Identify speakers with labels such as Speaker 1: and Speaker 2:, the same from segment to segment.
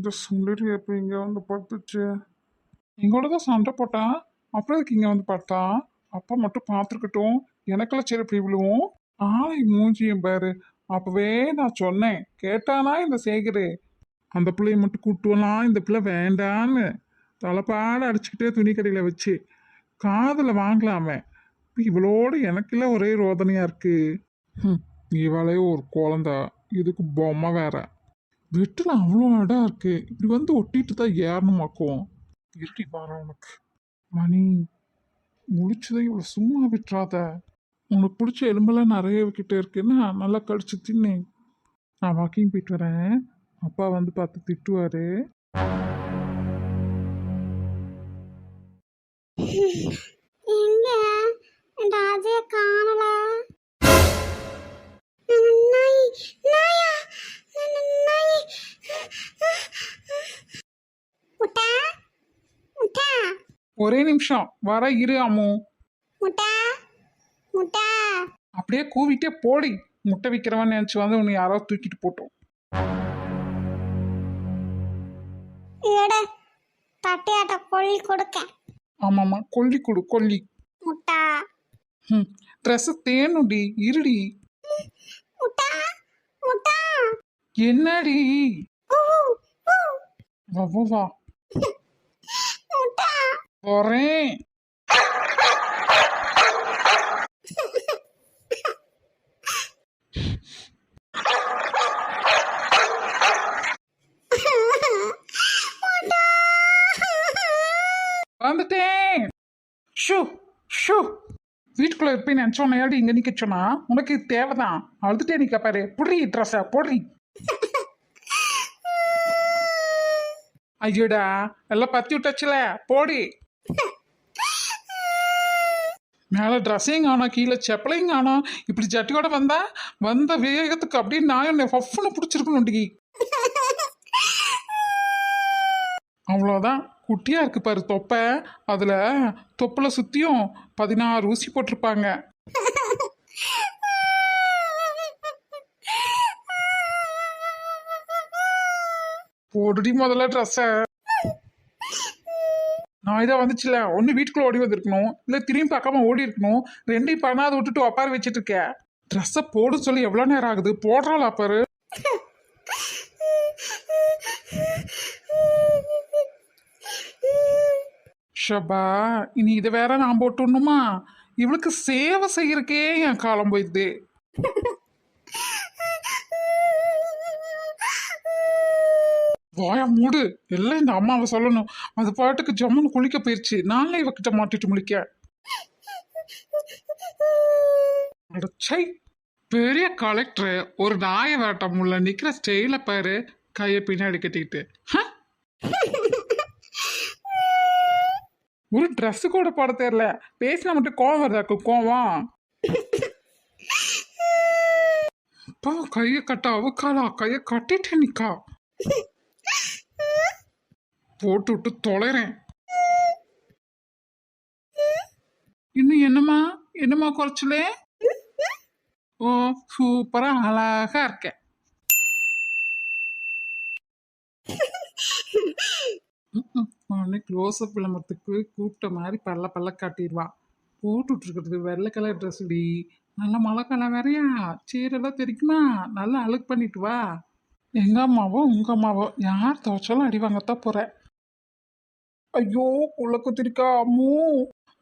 Speaker 1: இந்த சுண்டரி எப்போ இங்கே வந்து படுத்துச்சு எங்களோட தான் சண்டை போட்டான் அப்புறம் இதுக்கு இங்கே வந்து பார்த்தா? அப்பா மட்டும் பார்த்துருக்கட்டும். எனக்கெல்லாம் சரி இப்படி விழுவும். ஆளை மூஞ்சியும் பாரு. அப்பவே நான் சொன்னேன். கேட்டானா இந்த சேகரு? அந்த பிள்ளைய மட்டும் கூட்டுவலாம் இந்த பிள்ளை வேண்டான்னு. தலைப்பாட அடிச்சுக்கிட்டே துணி கடையில் வச்சு காதில் வாங்கலாமே. இப்ப இவளோட ஒரே ரோதனையாக இருக்குது இவளே ஒரு குழந்த. இதுக்கு பொம்மை வேற. வெட்டில் அவ்வளோ இடம் இருக்கு. இப்படி வந்து ஒட்டிட்டு தான் ஏறணுமாக்கும் இருட்டி பாரு உனக்கு. மணி முழிச்சதை இவ்வளோ சும்மா விட்டுறாத. உனக்கு பிடிச்ச எலும்பெல்லாம் நிறைய கிட்ட இருக்குன்னா நல்லா கடிச்சு தின்னு. நான் வாக்கிங் போயிட்டு வரேன். அப்பா வந்து பார்த்து திட்டுவார்.
Speaker 2: எங்க
Speaker 1: நிமிஷம். வர இரு அம்மு.
Speaker 2: முட்டா முட்டா.
Speaker 1: அப்படியே கூவிட்டே போடி. முட்டை விற்கிறவன் நினச்சி வந்து உன்னை யாராவது தூக்கிட்டு போட்டோம்.
Speaker 2: எட. தட்டையாட்ட கொள்ளி கொடுக்க.
Speaker 1: ஆமாம்மா கொல்லி கொடு கொல்லி.
Speaker 2: முட்டா.
Speaker 1: ம் ட்ரெஸ்ஸு தேனுடி இருடி.
Speaker 2: முட்டா முட்டா.
Speaker 1: என்னடி? வா வா வா.
Speaker 2: முட்டா.
Speaker 1: போறேன் வந்துட்டேன். ஷூ ஷூ. வீட்டுக்குள்ள இருப்பேன் நினச்சோன்னே இங்கே நிற்க சொன்னா? உனக்கு தேவை தேவைதான். அழுதுட்டே நிற்க பாரு. புடி ட்ரெஸ்ஸை போடுறி ஐயோடா எல்லாம் பத்தி விட்டாச்சுல. போடி. மேலே ட்ரெஸ்ஸையும் காணோம் கீழே செப்பலையும் காணோம் இப்படி ஜட்டியோட வந்தா வந்த வேகத்துக்கு அப்படியே நான் என்னை ஃபஃப்னு பிடிச்சிருக்கணும்டி அவ்வளோதான் குட்டியாக இருக்கு பாரு தொப்பை. அதில் தொப்பில் சுற்றியும் பதினாறு ஊசி போட்டிருப்பாங்க. போடுடி முதல்ல ட்ரெஸ்ஸை நான் இதை வந்துச்சுல ஒன்று வீட்டுக்குள்ளே ஓடி வந்திருக்கணும் இல்லை திரும்பி பார்க்காம ஓடி இருக்கணும் ரெண்டையும் பண்ணாத விட்டுட்டு அப்பார் வச்சுட்டு இருக்கேன் ட்ரெஸ்ஸை போட சொல்லி எவ்வளோ நேரம் ஆகுது? போடுறாள் அப்பாரு ஷபா இனி இதை வேற நான் போட்டுடணுமா? இவளுக்கு சேவை செய்யறக்கே என் காலம் போயிடுது. வாய மூடு. எல்லாம் இந்த அம்மாவை சொல்லணும். அது பாட்டுக்கு ஜம்முன்னு குளிக்க போயிடுச்சு நானே இவக்கிட்ட மாட்டிட்டு முழிக்க. அடச்சை. பெரிய கலெக்டர் ஒரு நாய வேட்டம் உள்ள நிக்கிற ஸ்டைல பாரு. கையை பின்னாடி கட்டிக்கிட்டு. ஹ? ஒரு ட்ரெஸ்ஸு கூட போட தெரியல. பேசினா மட்டும் கோவம் வருதாக்கு கோவம். அப்பா கையை கட்ட அவக்காளா கையை கட்டிட்டு நிக்கா. போட்டு விட்டு தொலைறேன். இன்னும் என்னம்மா? என்னம்மா குறைச்சலே? ஓ சூப்பரா அழகா இருக்கேன் உடனே க்ளோஸ்அப் விளம்பரத்துக்கு கூப்பிட்ட மாதிரி பல்ல பல்ல காட்டிடுவான் போட்டுட்டு இருக்கிறது வெள்ளை கலர் ட்ரெஸ் டி. நல்ல மழை காலம் வேறையா? சீரெல்லாம் தெரிக்குமா? நல்லா அழுக்கு பண்ணிட்டு வா. எங்கள் அம்மாவோ உங்கள் அம்மாவோ யார் துவைச்சாலும் அடி வாங்கத்தான் போகிறேன் ஐயோ உள்ள குத்திருக்கா அம்மோ.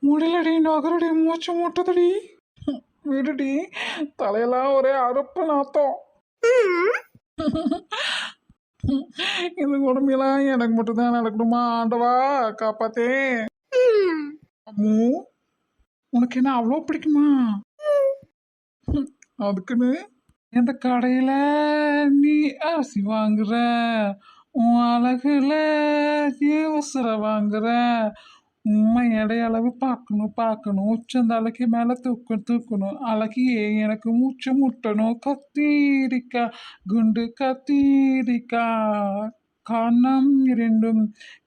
Speaker 1: முடியலடி நகரடி மூச்சு மூட்டதடி. விடுடி தலையெல்லாம் ஒரே அறுப்பு நாத்தம் இந்த கொடுமையெல்லாம் எனக்கு மட்டும்தான் நடக்கணுமா ஆண்டவா? காப்பாத்தே அம்மு உனக்கு என்ன அவ்வளோ பிடிக்குமா? அதுக்குன்னு எந்த கடையில நீ அரிசி வாங்குற? உன் அழகுல நீ வாங்குற. உண்மை எடையளவு பார்க்கணும் பார்க்கணும். உச்சந்தலைக்கு மேலே தூக்கணும் தூக்கணும். அழகியே எனக்கு மூச்சு முட்டணும். கத்தீரிக்கா குண்டு கத்தீரிக்கா. கண்ணம் இரண்டும்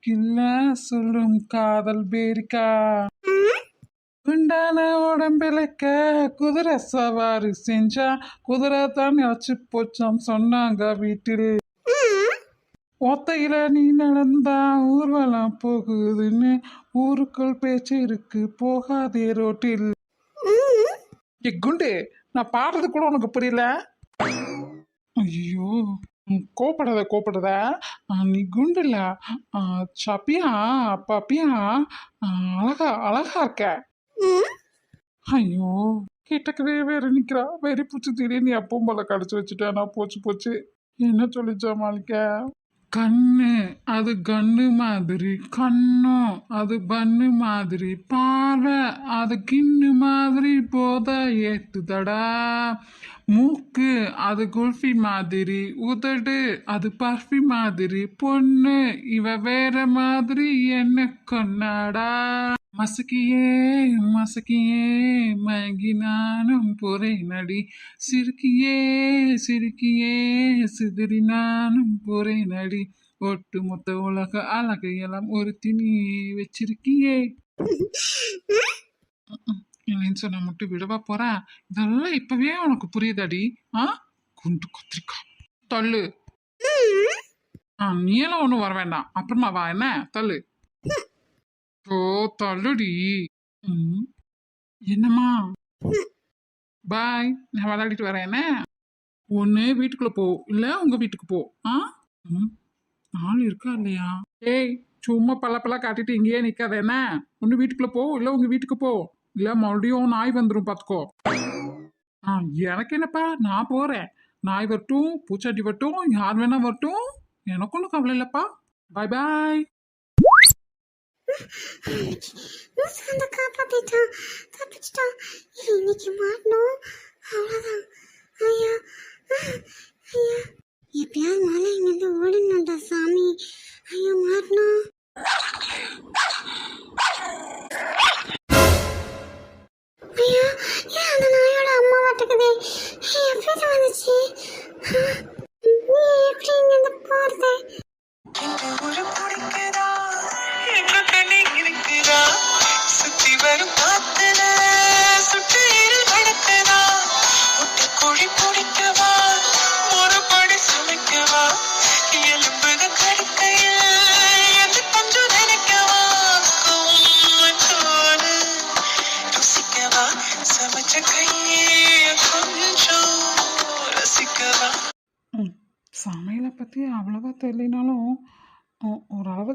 Speaker 1: கில்ல சொல்லும் காதல் பேரிக்கா. குண்டான உடம்பிழைக்க குதிரை சவாரி செஞ்சா குதிரை தான் இழைச்சி போச்சாம் சொன்னாங்க வீட்டில். ஒத்தையில நீ நடந்தா ஊர்வலம் போகுதுன்னு ஊருக்குள் பேச்சு இருக்கு போகாதே ரோட்டில். ஏ குண்டு நான் பாடுறது கூட உனக்கு புரியல? ஐயோ கோபப்படாத ஆ, நீ குண்டுல. சப்பியா பப்பியா? அழகா அழகா இருக்க. ஐயோ கிட்டக்கவே வேற நிக்கிறா. வெறி பூச்சி திடீர்னு எப்பவும் போல கடிச்சு வச்சுட்டேன் நான் போச்சு போச்சு. என்ன சொல்லி சமாளிக்க? கண்ணு அது கண்ணு மாதிரி. கண்ணும் அது பண்ணு மாதிரி. பார்வை அது கிண்ணு மாதிரி. போத ஏத்துதடா. மூக்கு அது குல்ஃபி மாதிரி. உதடு அது பர்ஃபி மாதிரி. பொண்ணு இவ வேற மாதிரி. என்ன கொண்டாடா மசக்கியே மசக்கியே மயங்கி நானும் போறேன் நடி. சிரிக்கியே சிரிக்கியே சிதறி நானும் போறேன் நடி. ஒட்டு மொத்த உலக அழகையெல்லாம் ஒரு திணி வச்சிருக்கியே. இல்லைன்னு சொன்னா மட்டும் விடவா போற? இதெல்லாம் இப்பவே உனக்கு புரியுதாடி? ஆ? குண்டு கத்திரிக்கா. தள்ளு. ஆ நீ எல்லாம் ஒன்றும் வர வேண்டாம். அப்புறமா வா என்ன? தள்ளு. ஓ தள்ளுடி ம். என்னம்மா? பாய். நான் விளையாடிட்டு வரேன் என்ன? ஒன்று வீட்டுக்குள்ள போ. இல்லை உங்க வீட்டுக்கு போ. ஆ? ம். ஆள் இருக்கா இல்லையா? ஏய் சும்மா பல்ல பல்ல காட்டிட்டு இங்கேயே நிற்காத என்ன? ஒன்று வீட்டுக்குள்ள போ இல்லை உங்க வீட்டுக்கு போ. இல்லை மறுபடியும் நாய் வந்துடும் பார்த்துக்கோ ஆ எனக்கு என்னப்பா? நான் போகிறேன் நாய் வரட்டும் பூச்சாட்டி வரட்டும் யார் வேணா வரட்டும். எனக்கு ஒன்றும் கவலை இல்லைப்பா. பாய் பாய்.
Speaker 2: அந்த காப்பாத்திட்டான் தப்பிச்சிட்டான் இன்னைக்கு மாட்டணும் அவ்வளோதான் ஐயா ஐயா எப்பயாவது மேலே இங்கேருந்து ஓடணும்டா சாமி ஐயா மாட்டணும் ஐயா ஏன் அந்த நாயோட அம்மா வாட்டுக்குதே எப்படி வந்துச்சு நீ எப்படி இங்கேருந்து போகிறது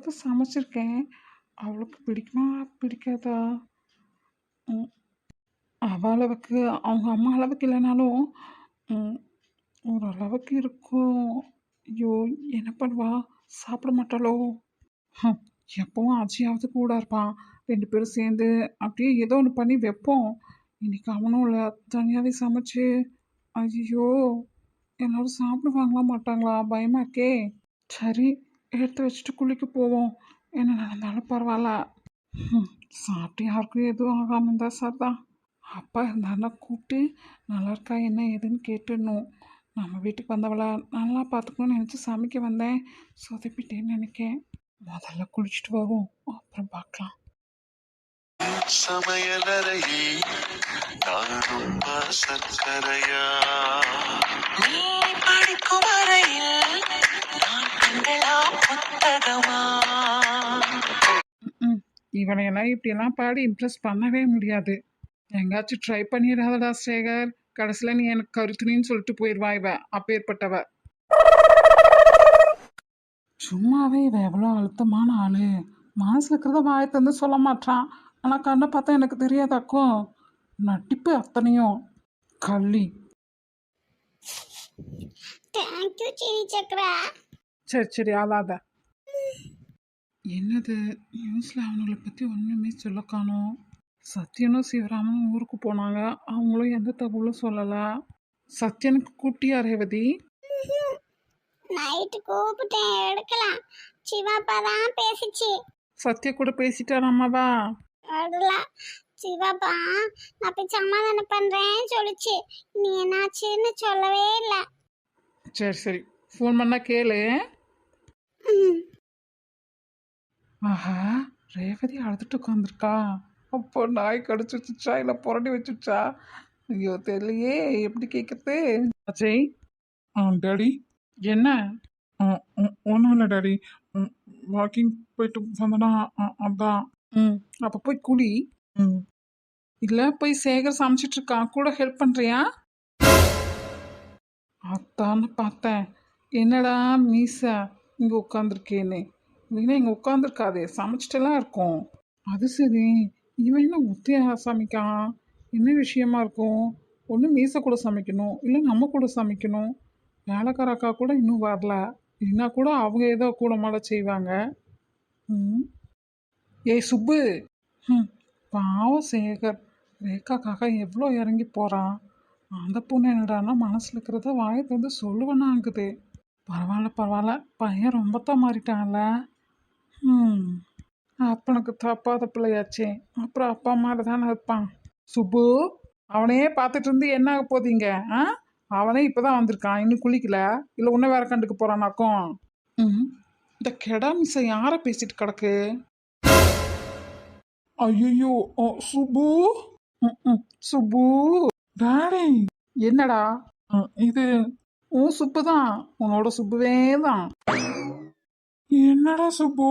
Speaker 1: ஓரளவுக்கு சமைச்சிருக்கேன். அவளுக்கு பிடிக்குமா? பிடிக்காதா? அவள் அவ அளவுக்கு அவங்க அம்மா அளவுக்கு இல்லைனாலும் ஓரளவுக்கு இருக்கும். ஐயோ என்ன பண்ணுவா? சாப்பிட மாட்டாளோ? எப்பவும் அஜியாவது கூட இருப்பான் ரெண்டு பேரும் சேர்ந்து அப்படியே ஏதோ ஒன்று பண்ணி வைப்போம். இன்னைக்கு அவனும் இல்லை தனியாகவே சமைச்சு. ஐயோ எல்லாரும் சாப்பிடுவாங்களா மாட்டாங்களா? பயமாக இருக்கே. சரி எடுத்து வச்சுட்டு குளிக்க போவோம். என்ன நடந்தாலும் பரவாயில்ல. சாப்பிட்டு யாருக்கும் எதுவும் ஆகாம இருந்தா சரிதான். அப்பா இருந்தாருன்னா கூப்பிட்டு நல்லா இருக்கா? என்ன ஏதுன்னு கேட்டுடணும். நம்ம வீட்டுக்கு வந்தவளை நல்லா பார்த்துக்கணும்னு நினச்சி சமைக்க வந்தேன். சொதப்பிட்டேன்னு நினைக்கேன். முதல்ல குளிச்சுட்டு வருவோம். அப்புறம் பார்க்கலாம்.
Speaker 3: சமையலறையில் நான் ரொம்ப சர்க்கரையா நீ படிக்கும் அறையில் நான் கண்களா புத்தகமா
Speaker 1: இவனையெல்லாம் இப்படியெல்லாம் பாடி இம்ப்ரெஸ் பண்ணவே முடியாது. எங்காச்சும் ட்ரை பண்ணிடாதடா சேகர் கடைசியில் நீ எனக்கு கருத்துனின்னு சொல்லிட்டு போயிடுவா இவ. அப்பேற்பட்டவ சும்மாவே இவ எவ்வளோ அழுத்தமான ஆளு. மனசில் இருக்கிறத வாயை தந்து சொல்ல மாட்டான் ஆனால் கண்ணை பார்த்தா எனக்கு தெரியாதாக்கும் நட்டிப்பு அத்தனையும். கள்ளி.
Speaker 2: தேங்க்யூ சிரி சக்கரா.
Speaker 1: சரி சரி ஆளாத. என்னது? நியூஸில் அவனுங்களை பற்றி ஒன்றுமே சொல்ல காணோம் சத்யனும் சிவராமனும் ஊருக்கு போனாங்க. அவங்களும் எந்த தகவலும் சொல்லலை. சத்யனுக்கு கூட்டியா ரேவதி?
Speaker 2: நைட்டு கூப்பிட்டேன் எடுக்கலாம். சிவாப்பா தான் பேசிச்சு.
Speaker 1: சத்யா கூட பேசிட்டான் அம்மாவா?
Speaker 2: வரல சிவாப்பா நான் போய் சமாதானம் பண்றேன்னு சொல்லுச்சு. நீ என்னாச்சுன்னு சொல்லவே இல்லை.
Speaker 1: சரி சரி. ஃபோன் பண்ணா கேளு. ஆஹா ரேவதி அழுதுட்டு உட்காந்துருக்கா அப்போ நாய் கடிச்சு வச்சுச்சா இல்லை புரட்டி வச்சுச்சா ஐயோ தெரியலையே எப்படி கேட்கறது அஜய் ஆ டாடி. என்ன?
Speaker 4: ஒன்றும் இல்லை டாடி. வாக்கிங் போயிட்டு வந்தனா அதான்.
Speaker 1: ம் அப்போ போய் குடி. ம். இல்லை போய் சேகர் சமைச்சிட்டு இருக்கான் கூட ஹெல்ப் பண்ணுறியா அதான்னு பார்த்தேன். என்னடா மீசா? இங்கே உட்காந்துருக்கேன்னு இல்லைன்னா இங்கே உட்காந்துருக்காதே சமைச்சிட்டெல்லாம் இருக்கும். அது சரி. இவன் என்ன ஒத்தையா சமைக்கான்? என்ன விஷயமா இருக்கும்? ஒன்று மீசை கூட சமைக்கணும். இல்லை நம்ம கூட சமைக்கணும். வேலைக்கார அக்கா கூட இன்னும் வரல. இல்லைன்னா கூட அவங்க ஏதோ கூட மாட செய்வாங்க. ம். ஏய் சுப்பு. ம் பாவம் சேகர். ரேகாக்காக எவ்வளோ இறங்கி போகிறான் அந்த பொண்ணு என்னடான்னா மனசில் இருக்கிறத வாயை வந்து சொல்லுவேனாங்குது. பரவாயில்ல பரவாயில்ல. பையன் ரொம்ப தான் மாறிட்டான்ல. ம் அப்பனுக்கு தப்பாத பிள்ளையாச்சே. அப்புறம் அப்பா மாதிரி தானே இருப்பான். சுப்பு அவனையே பார்த்துட்டு இருந்து என்ன ஆக போதீங்க ஆ? அவனே இப்போ தான் வந்திருக்கான். இன்னும் குளிக்கல. இல்லை உன்ன வேற கண்டுக்கு போகிறானாக்கும் ம். இந்த கெடா மிஸ்ஸை யாரை பேசிட்டு கிடக்கு?
Speaker 4: ஐயோ
Speaker 1: ஓ சுபு சுபு
Speaker 4: டாடி.
Speaker 1: என்னடா?
Speaker 4: இது
Speaker 1: உன் சுப்பு தான். உன்னோட சுப்புவே தான்.
Speaker 4: என்னடா சுப்பு?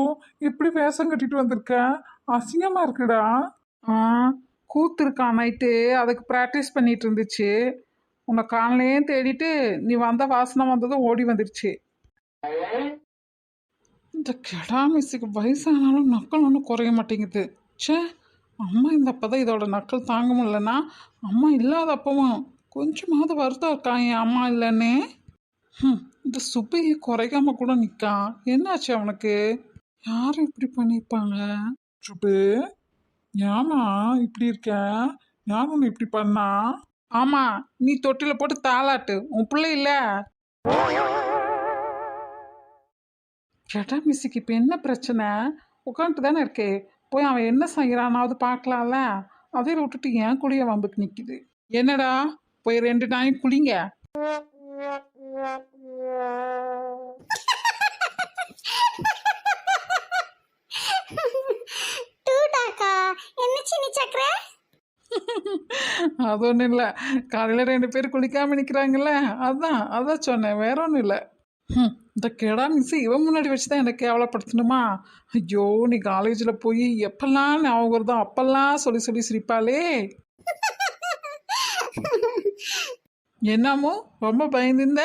Speaker 4: இப்படி வேஷம் கட்டிட்டு வந்திருக்க? அசிங்கமா இருக்குடா.
Speaker 1: ஆ கூத்து இருக்கான் நைட்டு? அதுக்கு ப்ராக்டிஸ் பண்ணிட்டு இருந்துச்சு. உன்னை காலையிலேயே தேடிட்டு நீ வந்த வாசனை வந்ததும் ஓடி வந்துருச்சு. இந்த கெடா மிஸ்ஸுக்கு வயசானாலும் நக்கல் ஒன்றும் குறைய மாட்டேங்குது. ச்சே அம்மா இந்த அப்பதான் இதோட நக்கல் தாங்க முடியலன்னா அம்மா இல்லாத அப்பவும் கொஞ்சமாவது வருத்தம் இருக்கான் என் அம்மா இல்லைன்னு? ஹம், இந்த சுப்பையை குறைக்காம கூட நிற்கான் என்னாச்சு அவனுக்கு? யாரும் இப்படி பண்ணியிருப்பாங்க
Speaker 4: சுப்பு ஏமா இப்படி இருக்க? யார் ஒன்று இப்படி பண்ணா?
Speaker 1: ஆமா நீ தொட்டில போட்டு தாளாட்டு. உன் பிள்ளை இல்ல. கேட்டா மிஸ்ஸுக்கு இப்போ என்ன பிரச்சனை? உட்காந்துட்டு தானே இருக்கே. போய் அவன் என்ன செய்கிறானாவது பார்க்கலாம்ல. அதை விட்டுட்டு ஏன் கூடயே வம்புக்கு நிற்கிது என்னடா? போய் ரெண்டு நாயும் குளிங்க. அது ஒன்றும் இல்லை. காலையில் ரெண்டு பேர் குளிக்காம நிற்கிறாங்கல்ல அதான் அதான் சொன்னேன் வேற ஒன்றும் இல்லை. ம், இந்த கெடா மிஸ் இவன் முன்னாடி வச்சு தான் எனக்கு கேவலப்படுத்தணுமா? ஐயோ நீ காலேஜில் போய் எப்பெல்லாம் ஞாபகம் வருதோ அப்பெல்லாம் சொல்லி சொல்லி சிரிப்பாளே. என்னமோ? ரொம்ப பயந்துருந்த?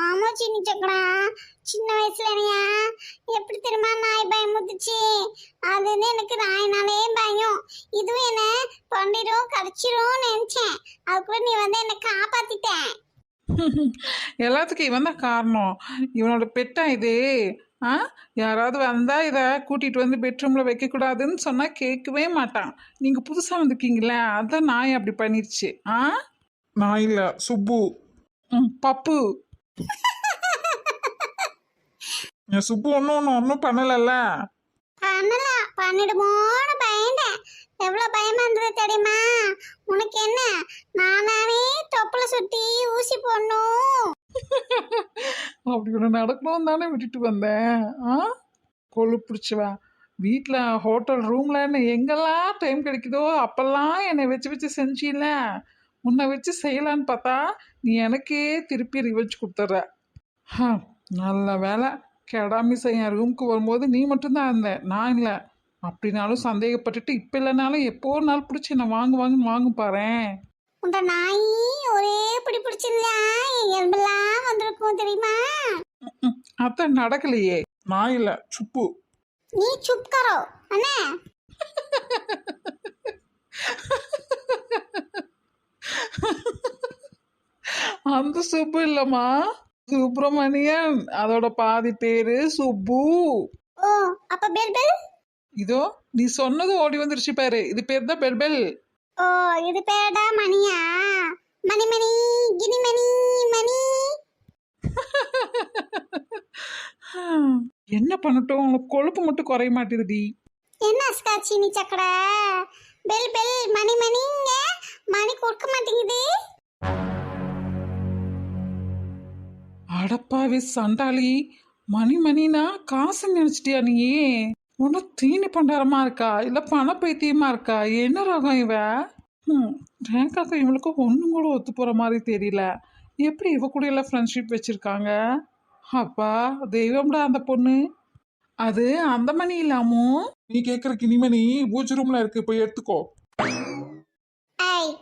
Speaker 2: ஆமா சின்ன சக்கரா. சின்ன வயசுல என்னையா? எப்படி தெரியுமா நாய் பயமுத்துச்சு அது வந்து எனக்கு நாயினாலே பயம். இதுவும் என்ன? பண்ணிடும் கடிச்சிரும் நினைச்சேன். அதுக்குள்ள நீ வந்து என்னை காப்பாத்திட்ட.
Speaker 1: எல்லாத்துக்கும் இவன் தான் காரணம். இவனோட பெட்டா இது. ஆ? யாராவது வந்தால் இதை கூட்டிகிட்டு வந்து பெட்ரூமில் வைக்கக்கூடாதுன்னு சொன்னால் கேட்கவே மாட்டான். நீங்கள் புதுசாக வந்திருக்கீங்களே அதான் நாய் அப்படி பண்ணிருச்சு. ஆ?
Speaker 4: நான் இல்ல சுப்பு.
Speaker 1: ம். பப்பு.
Speaker 4: என் சுப்பு ஒன்றும் ஒன்றும் ஒன்றும் பண்ணலல்ல?
Speaker 2: பண்ணல. பண்ணிடுமோன்னு பயந்தேன். எவ்வளவு பயமா இருந்தது தெரியுமா? உனக்கு என்ன? நானாவே தொப்புல சுத்தி ஊசி போடணும்.
Speaker 1: அப்படி ஒன்று நடக்கணும் தானே விட்டுட்டு வந்தேன். ஆ? கொழு பிடிச்சவன் வீட்டில் ஹோட்டல் ரூமில் என்ன எங்கெல்லாம் டைம் கிடைக்குதோ அப்பெல்லாம் என்னை வச்சு வச்சு செஞ்சில உன்னை வச்சு செய்யலான்னு பார்த்தா நீ எனக்கே திருப்பி ரிவெஞ்ச் கொடுத்துட்ற. ஹ, நல்ல வேலை கெடாமி என் ரூமுக்கு வரும்போது நீ மட்டும்தான் இருந்த. நான் இல்லை. அப்படினாலும் சந்தேகப்பட்டுட்டு இப்போ இல்லைனாலும் எப்போ ஒரு நாள் பிடிச்சி என்னை வாங்கு வாங்குன்னு வாங்கு பாரேன்
Speaker 2: உண்ட நாய் ஒரே பிடி பிடிச்சிருந்தா எலும்பெல்லாம் வந்திருக்கும் தெரியுமா?
Speaker 1: அதான் நடக்கலையே.
Speaker 4: நான் இல்ல. சுப்பு.
Speaker 2: நீ சுப் கரோ. அண்ணே.
Speaker 1: அந்த சுப்பு இல்லைம்மா. சுப்பிரமணியன் அதோட பாதி பேரு சுப்பு.
Speaker 2: ஓ அப்ப பெல் பெல்
Speaker 1: இதோ நீ சொன்னது ஓடி வந்துருச்சு பாரு. இது பேர் தான் பெல் பெல்
Speaker 2: ஓ இது பேடா மணியா? மணி மணி கினி மணி மணி.
Speaker 1: என்ன பண்ணட்டும்? உனக்கு கொழுப்பு மட்டும் குறைய மாட்டேதுடி
Speaker 2: என்ன அஸ்கா சீனி சக்கரை? பெல் பெல் மணி மணிங்க. மணி கொடுக்க மாட்டேங்குது.
Speaker 1: அடப்பாவி சண்டாளி. மணி மணினா காசு நினைச்சிட்டியா நீ உன தீனி பண்டாரமா இருக்கா? இல்ல பண பைத்தியமா இருக்கா? என்ன ரகம் இவ? ம் ரேங்காக்கா இவளுக்கு ஒன்றும் கூட ஒத்து போற மாதிரி தெரியல. எப்படி இவ கூட எல்லாம் ஃப்ரெண்ட்ஷிப் வச்சிருக்காங்க? அப்பா தெய்வம்டா அந்த பொண்ணு. அது அந்த மணி இல்லாமோ
Speaker 4: நீ கேட்குற கிணிமணி பூஜை ரூம்ல இருக்கு போய் எடுத்துக்கோ.
Speaker 2: ஐய்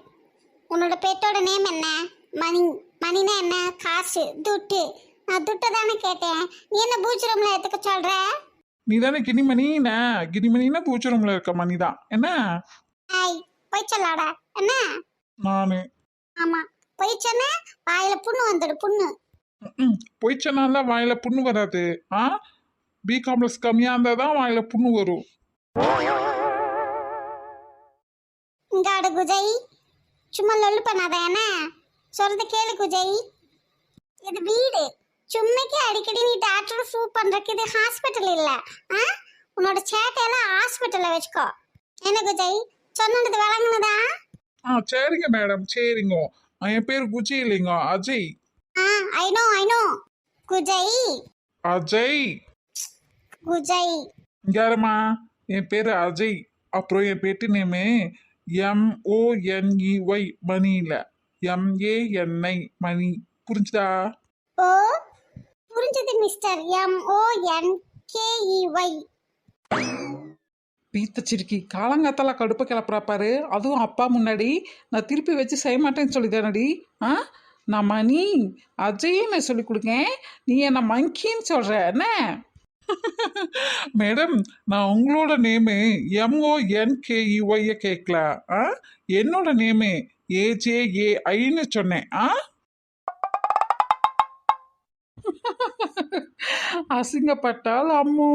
Speaker 2: உன்னோட பெட்டோட நேம் என்ன? மணி மணினா என்ன? காசு துட்டு. நான் துட்டை தானே கேட்டேன். நீ என்ன பூச்சி ரூம்ல எடுத்துக்க சொல்ற?
Speaker 4: நீ தானே கிணிமணி நான் கிணிமணினா பூஜை ரூம்ல இருக்க மணி தான். என்ன?
Speaker 2: ஐய் போய் சொல்லாடா என்ன?
Speaker 4: நானு.
Speaker 2: ஆமா. போய் சொன்ன வாயில புண்ணு வந்துடு புண்ணு.
Speaker 4: ம் போய் சொன்னால வாயில புண்ணு வராது. ஆ? பி காம்ப்ளெக்ஸ் கம்மியா இருந்தா தான் வாயில புண்ணு வரும்.
Speaker 2: இங்காடு குஜை சும்மா லொல்லு பண்ணாத என்ன? சொல்றத கேளு குஜை. இது வீடு. சும்மைக்கு அடிக்கடி நீ டாக்டர் ப்ரூவ் பண்றதுக்கு இது ஹாஸ்பிட்டல் இல்ல. ஆ? உன்னோட சேட்டையெல்லாம் ஹாஸ்பிட்டல்ல வச்சுக்கோ. என்ன குஜை? சொன்னது விளங்குனதா?
Speaker 4: ஆ சரிங்க மேடம் சரிங்க. என் பேர் குஜி இல்லைங்க. அஜய்.
Speaker 2: ஆ ஐ நோ ஐ நோ குஜை.
Speaker 4: அஜய்.
Speaker 2: குஜை.
Speaker 4: இங்க யாரும்மா? என் பேர் அஜய். அப்புறம் என் பெட்டு நேமு எம்ஓஎன்இஒய் மணி இல்லை எம்ஏஎன்ஐ மணி புரிஞ்சுதா?
Speaker 2: ஓ புரிஞ்சது mister. M O N K E Y
Speaker 1: பீத்த சிரிக்கி காலங்காத்தால கடுப்பை கிளப்புறா பாரு. அதுவும் அப்பா முன்னாடி. நான் திருப்பி வச்சு செய்ய மாட்டேன்னு சொல்லிதானடி. ஆ? நான் மணி அஜயே நான் சொல்லி கொடுக்கேன். நீ என்ன மங்கின்னு சொல்ற என்ன?
Speaker 4: மேடம் நான் உங்களோட நேமு எம்ஓஎன்கேஇஒய்ய கேட்கல ஆ? என்னோட நேமு ஏஜேஏஐன்னு சொன்னேன். ஆ?
Speaker 1: அசிங்கப்பட்டால் அம்மு.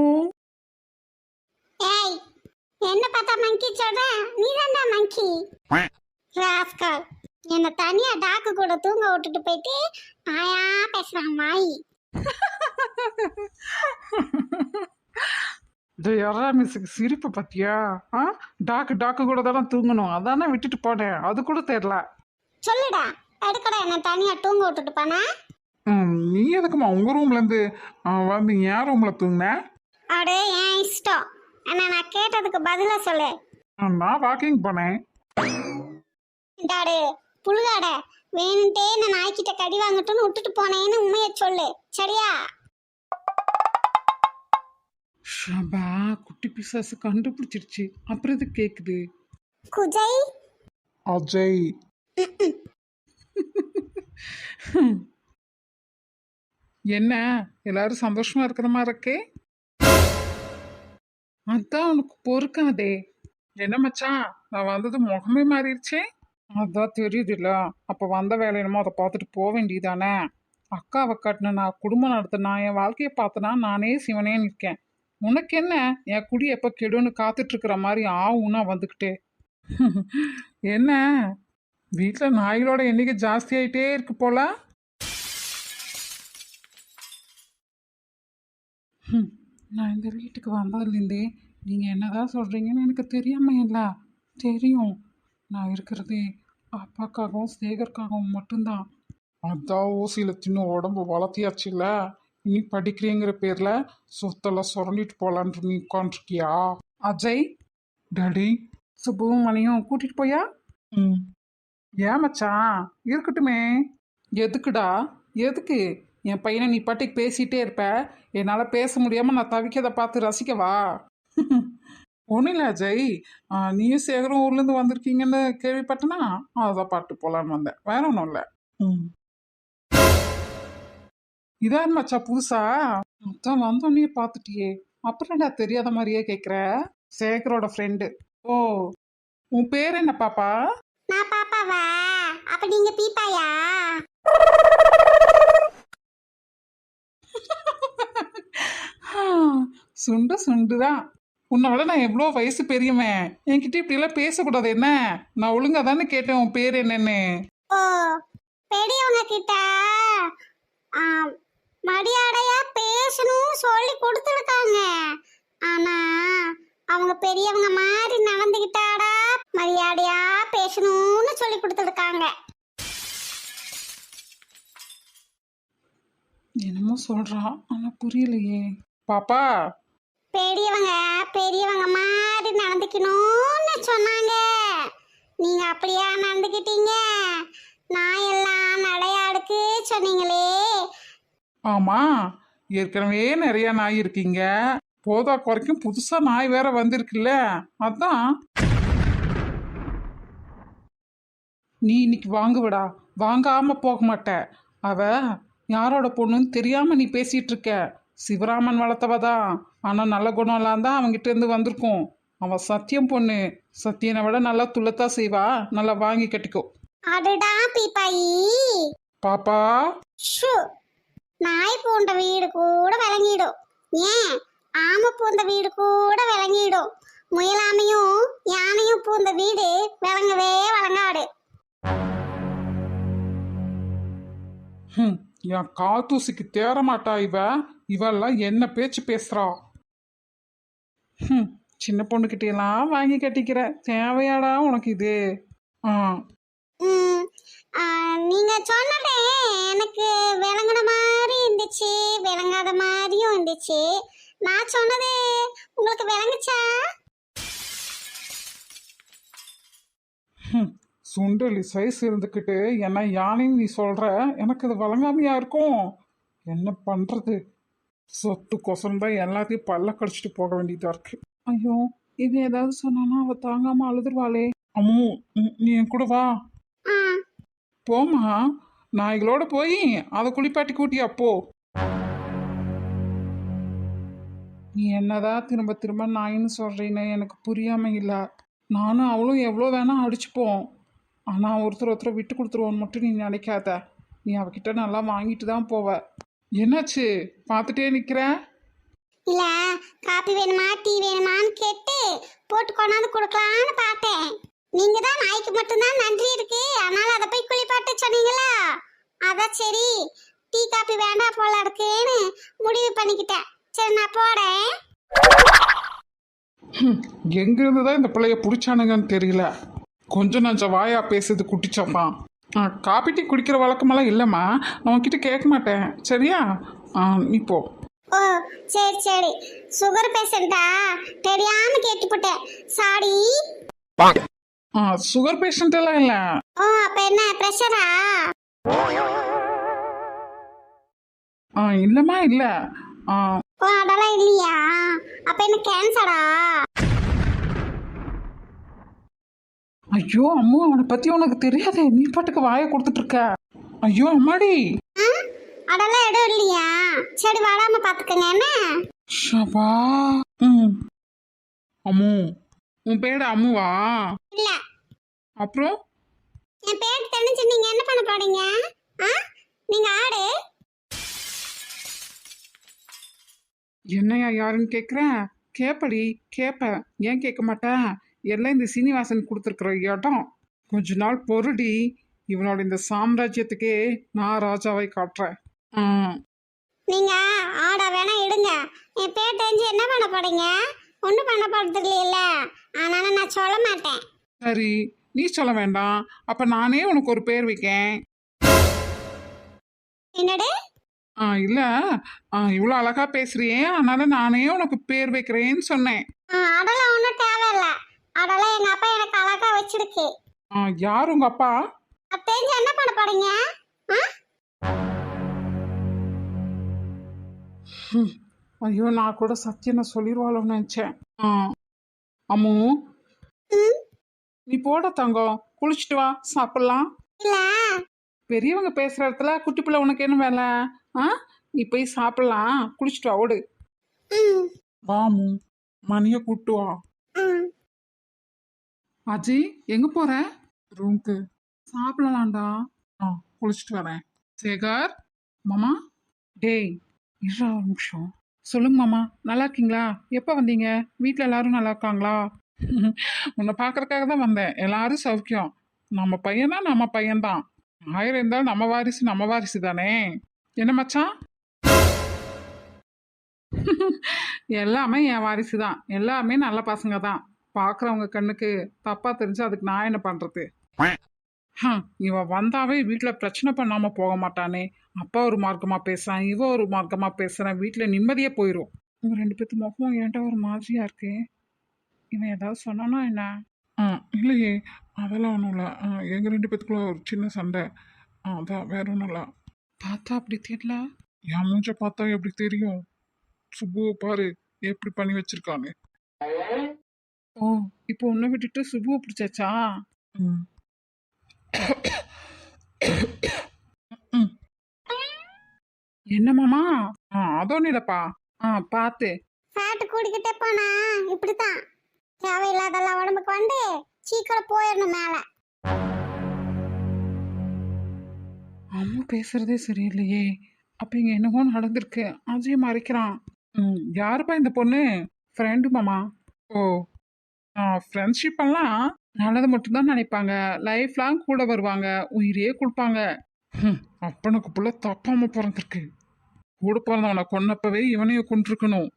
Speaker 2: ஏய் என்ன பார்த்தா மங்கி சொல்ற? நீ தான்டா மங்கி ராஸ்கால் என்ன தனியா டாக்கு கூட தூங்க விட்டுட்டு போயிட்டு ஆயா பேசுறான் மாயி.
Speaker 1: இந்த எறா மிஸ்ஸுக்கு சிரிப்பு பத்தியா? ஆ? டாக்கு டாக்கு கூட தானே தூங்கணும். அதானே விட்டுட்டு போனேன். அது கூட தெரில
Speaker 2: சொல்லுடா. எடுக்கடா என்ன தனியா தூங்க விட்டுட்டு போனா
Speaker 4: நீ எதுக்குமா உங்க ரூம்ல இருந்து ஆ, வந்து என் ரூம்ல தூங்கின?
Speaker 2: அடே ஏன் இஷ்டம். ஆனா நான் கேட்டதுக்கு பதிலா சொல்லு.
Speaker 4: நான் வாக்கிங் போனேன்.
Speaker 2: டாடு புழுகாட வேணுன்ட்டே நான் நாய்க்கிட்ட கடி வாங்கட்டும்னு விட்டுட்டு போனேன்னு உண்மையை சொல்லு. சரியா?
Speaker 1: ஷபா குட்டி பிசாசு கண்டுபிடிச்சிருச்சு. அப்புறம் இது கேக்குது?
Speaker 2: குஜை?
Speaker 4: அஜய்.
Speaker 1: என்ன எல்லாரும் சந்தோஷமா இருக்கிற மாதிரி இருக்கே? அதான் உனக்கு பொறுக்காதே. என்ன மச்சான் நான் வந்தது முகமே மாறிடுச்சே. அதான் தெரியுதுல்ல. அப்போ வந்த வேலை என்னமோ அதை பார்த்துட்டு போக வேண்டியதானே அக்காவை கட்டின நான் குடும்பம் நடத்தினா என் வாழ்க்கையை பார்த்தனா நானே சிவனே நிற்கேன். உனக்கு என்ன? என் குடி எப்போ கெடுன்னு காத்துட்ருக்கிற மாதிரி ஆவுன்னா வந்துக்கிட்டே. என்ன? வீட்டில் நாய்களோட எண்ணிக்கை ஜாஸ்தி ஆயிட்டே இருக்கு போல. நான் இந்த வீட்டுக்கு வந்ததுலேருந்தே நீங்கள் என்னதான் சொல்கிறீங்கன்னு எனக்கு தெரியாமல் இல்லை. தெரியும். நான் இருக்கிறதே அப்பாக்காகவும் சேகருக்காகவும் மட்டும்தான்.
Speaker 4: அதான் ஊசியில தின்னு உடம்பு வளர்த்தியாச்சுல்ல? நீ படிக்கிறேங்கிற பேரில் சொத்தெல்லாம் சுரண்டிட்டு போலான்ட்டு நீ உட்காந்துருக்கியா
Speaker 1: அஜய்?
Speaker 4: டாடி?
Speaker 1: சுப்புவும் மணியும் கூட்டிகிட்டு போயா?
Speaker 4: ம்.
Speaker 1: ஏன் மச்சான் இருக்கட்டுமே. எதுக்குடா? எதுக்கு? என் பையனை நீ பாட்டுக்கு பேசிகிட்டே இருப்ப. என்னால் பேச முடியாமல் நான் தவிக்கதை பார்த்து ரசிக்கவா? ஒன்றும் இல்லை அஜய் நீயும் சேகரும் ஊர்லேருந்து வந்திருக்கீங்கன்னு கேள்விப்பட்டனா? அதான் பாட்டு போகலான்னு வந்தேன். வேற ஒன்றும் இல்லை.
Speaker 4: ம்.
Speaker 1: இதான் மச்சா புதுசா? அதான் வந்தோடனே பார்த்துட்டியே அப்புறம் நான் தெரியாத மாதிரியே கேட்குற சேகரோட ஃப்ரெண்டு ஓ உன் பேர் என்ன பாப்பா?
Speaker 2: நான் பாப்பாவா? அப்ப நீங்க பீப்பாயா?
Speaker 1: சுண்டு சுண்டுதான். உன்னை விட நான் எவ்வளோ வயசு பெரியவன்? என்கிட்ட இப்படிலாம் பேசக்கூடாது என்ன? நான் ஒழுங்கா தானே கேட்டேன் உன் பேர் என்னன்னு.
Speaker 2: ஓ பெரியவங்க கிட்ட? மரியாதையா பேசணும்னு சொல்லி கொடுத்துருக்காங்க. ஆனா அவங்க பெரியவங்க மாதிரி நடந்துக்கிட்டாடா மரியாதையா பேசணும்னு சொல்லி கொடுத்துருக்காங்க.
Speaker 1: என்னமோ சொல்றான் ஆனா புரியலையே. பாப்பா
Speaker 2: பெரியவங்க பெரியவங்க மாதிரி நடந்துக்கணும்னு சொன்னாங்க. நீங்க அப்படியா நடந்துக்கிட்டீங்க? நான் எல்லாம் நடையாடுக்கு சொன்னீங்களே.
Speaker 4: ஆமா
Speaker 1: ஏற்கனவே நிறைய நாய் இருக்கீங்க. போதா குறைக்கும் புதுசா நாய் வேற வந்திருக்குல்ல. அதான். நீ இன்னைக்கு வாங்குவடா. வாங்காம போக மாட்ட. அவ யாரோட பொண்ணுன்னு தெரியாம நீ பேசிட்டு இருக்க. சிவராமன் வளர்த்தவ தான் ஆனா நல்ல குணம்லாம் தான் அவங்கிட்ட இருந்து வந்திருக்கும். அவ சத்தியம் பொண்ணு. சத்தியனை விட நல்லா துள்ளத்தா செய்வா. நல்லா வாங்கி கட்டிக்கோ.
Speaker 2: அடடா பீப்பாயி.
Speaker 1: பாப்பா.
Speaker 2: ஷூ. நாய் பூண்ட வீடு கூட விளங்கிடும். ஏன்? ஆமை பூந்த வீடு கூட விளங்கிடும். முயலாமையும் யானையும் பூந்த வீடு விளங்கவே விளங்காடு
Speaker 1: ஹம், என் காத்தூசிக்கு தேரமாட்டா இவ? இவெல்லாம் என்ன பேச்சு பேசுறா? ம் சின்ன பொண்ணுக்கிட்டலாம் வாங்கி கட்டிக்கிற. தேவையாடா உனக்கு இது. ஆ.
Speaker 2: ம், நீங்க சொன்னதே எனக்கு விளங்குன மாதிரி இருந்துச்சு. விளங்காத மாதிரியும் இருந்துச்சு. நான் சொன்னதே உங்களுக்கு விளங்குச்சா?
Speaker 1: சுண்டலி சைஸ் இருந்துக்கிட்டு என்ன யானைன்னு நீ சொல்ற? எனக்கு அது வழங்காமையா இருக்கும்? என்ன பண்றது? சொத்து தான் எல்லாத்தையும் பல்ல கடிச்சிட்டு போக வேண்டியதா இருக்கு. ஐயோ இவன் ஏதாவது சொன்னானா அவ தாங்காம அழுதுருவாளே. அம்மு நீ என் கூட வா. போமா நாய்களோட போய் அதை குளிப்பாட்டி கூட்டியா போ. நீ என்னதான் திரும்ப திரும்ப நாயின்னு சொல்றீன்னு எனக்கு புரியாம இல்ல. நானும் அவளும் எவ்வளோ வேணா அடிச்சுப்போம். ஆனா ஒருத்தர் ஒருத்தர் விட்டு கொடுத்துருவோன்னு மட்டும் நீ நினைக்காத. நீ அவகிட்ட நல்லா வாங்கிட்டு தான் போவ. என்னாச்சு? பார்த்துட்டே நிக்கிற?
Speaker 2: இல்ல காப்பி வேணுமா டீ வேணுமான்னு கேட்டு போட்டு கொண்டாந்து கொடுக்கலான்னு பார்த்தேன். நீங்க தான் நாய்க்கு மட்டும்தான் நன்றி இருக்கு. அதனால அதை போய் குளிப்பாட்டு சொன்னீங்களா? அதான் சரி டீ காப்பி வேண்டாம் போல இருக்குன்னு முடிவு பண்ணிக்கிட்டேன். சரி நான் போறேன்.
Speaker 1: எங்க இருந்து தான் இந்த பிள்ளைய பிடிச்சானுங்கன்னு தெரியல. கொஞ்சம் நஞ்சம் வாயா பேசுறது குட்டிச்சப்பான் காப்பி டீ குடிக்கிற வழக்கமெல்லாம் இல்லைம்மா. நான் உன்கிட்ட கேட்க மாட்டேன். சரியா? நீ போ.
Speaker 2: ஓ சரி சரி. சுகர் பேஷண்டா தெரியாம கேட்டுப்பட்டேன். சாரி
Speaker 1: ஆ சுகர் பேஷண்ட் எல்லாம் இல்லை.
Speaker 2: ஓ அப்ப என்ன ப்ரெஷரா
Speaker 1: ஆ? இல்லைம்மா இல்லை.
Speaker 2: ஓ அதெல்லாம் இல்லையா? அப்ப என்ன கேன்சரா
Speaker 1: ஐயோ அம்மு அவனை பற்றி உனக்கு தெரியாதே. நீ பாட்டுக்கு வாயை கொடுத்துட்டு இருக்க. ஐயோ அம்மாடி?
Speaker 2: அதெல்லாம் இடம் இல்லையா? சரி வராம பாத்துக்கங்க என்ன?
Speaker 1: ஷபா. ம். அம்மு உன் பேர் அம்முவா?
Speaker 2: இல்ல.
Speaker 1: அப்புறம்?
Speaker 2: என் பேர் தெரிஞ்சு நீங்க என்ன பண்ண போறீங்க? ஆ? நீங்க ஆடு?
Speaker 1: என்னையா யாருன்னு கேட்குறேன் கேப்படி கேப்பேன். ஏன் கேட்க மாட்டேன்? எல்லாம் இந்த சீனிவாசன் கொடுத்துருக்குற இடம். கொஞ்ச நாள் பொருடி. இவனோட இந்த சாம்ராஜ்யத்துக்கே நான் ராஜாவை காட்டுறேன்.
Speaker 2: நீங்க ஆடா வேணா இடுங்க. என் பேர் தெரிஞ்சு என்ன பண்ண போறீங்க? ஒன்றும் பண்ண போறது இல்லையில அதனால நான் சொல்ல மாட்டேன்.
Speaker 1: சரி நீ சொல்ல வேண்டாம். அப்ப நானே உனக்கு ஒரு பேர் வைக்கேன்.
Speaker 2: என்னடு?
Speaker 1: ஆ இல்ல. ஆ இவ்வளோ அழகா பேசுறியே. அதனால நானே உனக்கு பேர் வைக்கிறேன்னு சொன்னேன்.
Speaker 2: அதெல்லாம் ஒன்றும் தேவையில்ல. அதெல்லாம் எங்க அப்பா எனக்கு அழகா வச்சிருக்கு.
Speaker 1: ஆ யார் உங்க அப்பா?
Speaker 2: அது தெரிஞ்சு என்ன பண்ண போறீங்க? ஆ?
Speaker 1: ஐயோ நான் கூட சத்தியனை சொல்லிடுவாளோன்னு நினைச்சேன். ஆ அம்மு.
Speaker 2: ம்,
Speaker 1: நீ போட தங்கம். குளிச்சுட்டு வா சாப்பிடலாம்.
Speaker 2: இல்ல.
Speaker 1: பெரியவங்க பேசுற இடத்துல குட்டி பிள்ளை உனக்கு என்ன வேலை? ஆ நீ போய் சாப்பிடலாம். குளிச்சுட்டு வா ஓடு.
Speaker 2: ம்.
Speaker 1: வாமு மணியை கூட்டு வா.
Speaker 2: ம்.
Speaker 1: அஜய் எங்க போற? ரூம்க்கு. சாப்பிடலாம்டா. ஆ குளிச்சுட்டு வரேன். சேகர் மாமா? டேய் ஒரு நிமிஷம். சொல்லுங்க மாமா நல்லா இருக்கீங்களா? எப்போ வந்தீங்க? வீட்டில் எல்லாரும் நல்லா இருக்காங்களா? உன்னை பார்க்கறதுக்காக தான் வந்தேன். எல்லாரும் சௌக்கியம். நம்ம பையனா நம்ம பையன்தான். ஆயிரம் இருந்தாலும் நம்ம வாரிசு நம்ம வாரிசு தானே. என்ன மச்சான்? எல்லாமே என் வாரிசு தான் எல்லாமே நல்ல பசங்க தான் பார்க்குறவங்க கண்ணுக்கு தப்பா தெரிஞ்சு அதுக்கு நான் என்ன பண்றது? ஹம், இவன் வந்தாவே வீட்டில் பிரச்சனை பண்ணாம போக மாட்டானே. அப்பா ஒரு மார்க்கமா பேசுறான் இவ ஒரு மார்க்கமா பேசுறான் வீட்டில் நிம்மதியே போயிடும் இவங்க ரெண்டு பேத்து முகம் ஏன்டா ஒரு மாதிரியா இருக்கு? இவன் ஏதாவது சொன்னானா என்ன? ஆ இல்லையே அதெல்லாம் ஒன்றும் இல்லை. எங்கள் ரெண்டு பேத்துக்குள்ள ஒரு சின்ன சண்டை. அதான் வேற ஒன்றும் இல்லை. பார்த்தா அப்படி தெரியல?
Speaker 4: என் மூஞ்ச பார்த்தா எப்படி தெரியும்? சுப்புவை பாரு எப்படி பண்ணி வச்சிருக்காங்க
Speaker 1: ஓ. இப்போ உன்னை விட்டுட்டு சுபுவை பிடிச்சாச்சா?
Speaker 4: ம்.
Speaker 1: என்ன மாமா? ஆ அதோ இல்லப்பா ஆ பார்த்து
Speaker 2: ஃபேட் கூடிக்கிட்டே போனா இப்படித்தான். தேவையில்லாதெல்லாம் உடம்புக்கு வந்து சீக்கிரம் போயிடணும் மேல.
Speaker 1: அம்மா பேசுறதே சரியில்லையே. அப்ப இங்க என்னவோ நடந்திருக்கு. அஜய் மறைக்கிறான். ம் யாருப்பா இந்த பொண்ணு? ஃப்ரெண்டு மாமா. ஓ. ஃப்ரெண்ட்ஷிப் எல்லாம் நல்லது மட்டும்தான் நினைப்பாங்க. லைஃப் லாங் கூட வருவாங்க. உயிரே கொடுப்பாங்க. அப்பனுக்கு புள்ள தப்பாம பிறந்திருக்கு. கூட பிறந்தவனை கொன்னப்பவே இவனையும் கொண்டிருக்கணும்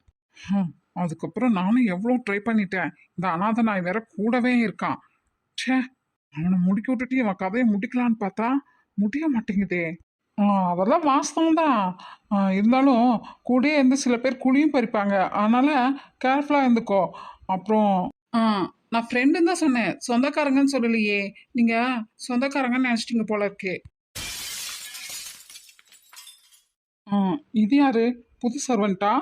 Speaker 1: அதுக்கப்புறம் நானும் எவ்வளோ ட்ரை பண்ணிட்டேன். இந்த அனாதை நாய் வேற கூடவே இருக்கான். ச்சே அவனை முடிக்க விட்டுட்டு இவன் கதையை முடிக்கலான்னு பார்த்தா முடிய மாட்டேங்குதே. அதெல்லாம் வாஸ்தவம் தான். இருந்தாலும் கூடயே இருந்து சில பேர் குழியும் பறிப்பாங்க. அதனால கேர்ஃபுல்லாக இருந்துக்கோ. அப்புறம் ஆ நான் ஃப்ரெண்டுன்னு தான் சொன்னேன். சொந்தக்காரங்கன்னு சொல்லலையே. நீங்கள் சொந்தக்காரங்கன்னு நினச்சிட்டிங்க போல இருக்கு. ஆ இது யாரு? புது சர்வன்ட்டா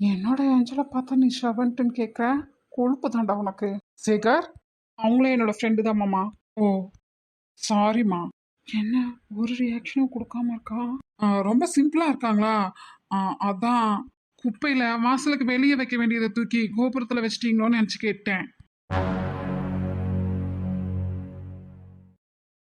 Speaker 1: என்னோட ஏஞ்சலை பார்த்தா நீ சர்வெண்ட்டுன்னு கேட்குற? கொழுப்பு தாண்டா உனக்கு. சேகர்? அவங்களே என்னோட ஃப்ரெண்டு தான் மாமா. ஓ சாரிம்மா என்ன ஒரு ரியாக்ஷனும் கொடுக்காம இருக்கா? ரொம்ப சிம்பிளாக இருக்காங்களா? அதான். குப்பையில் வாசலுக்கு வெளியே வைக்க வேண்டியதை தூக்கி கோபுரத்தில் வச்சிட்டீங்களோன்னு நினச்சி கேட்டேன்.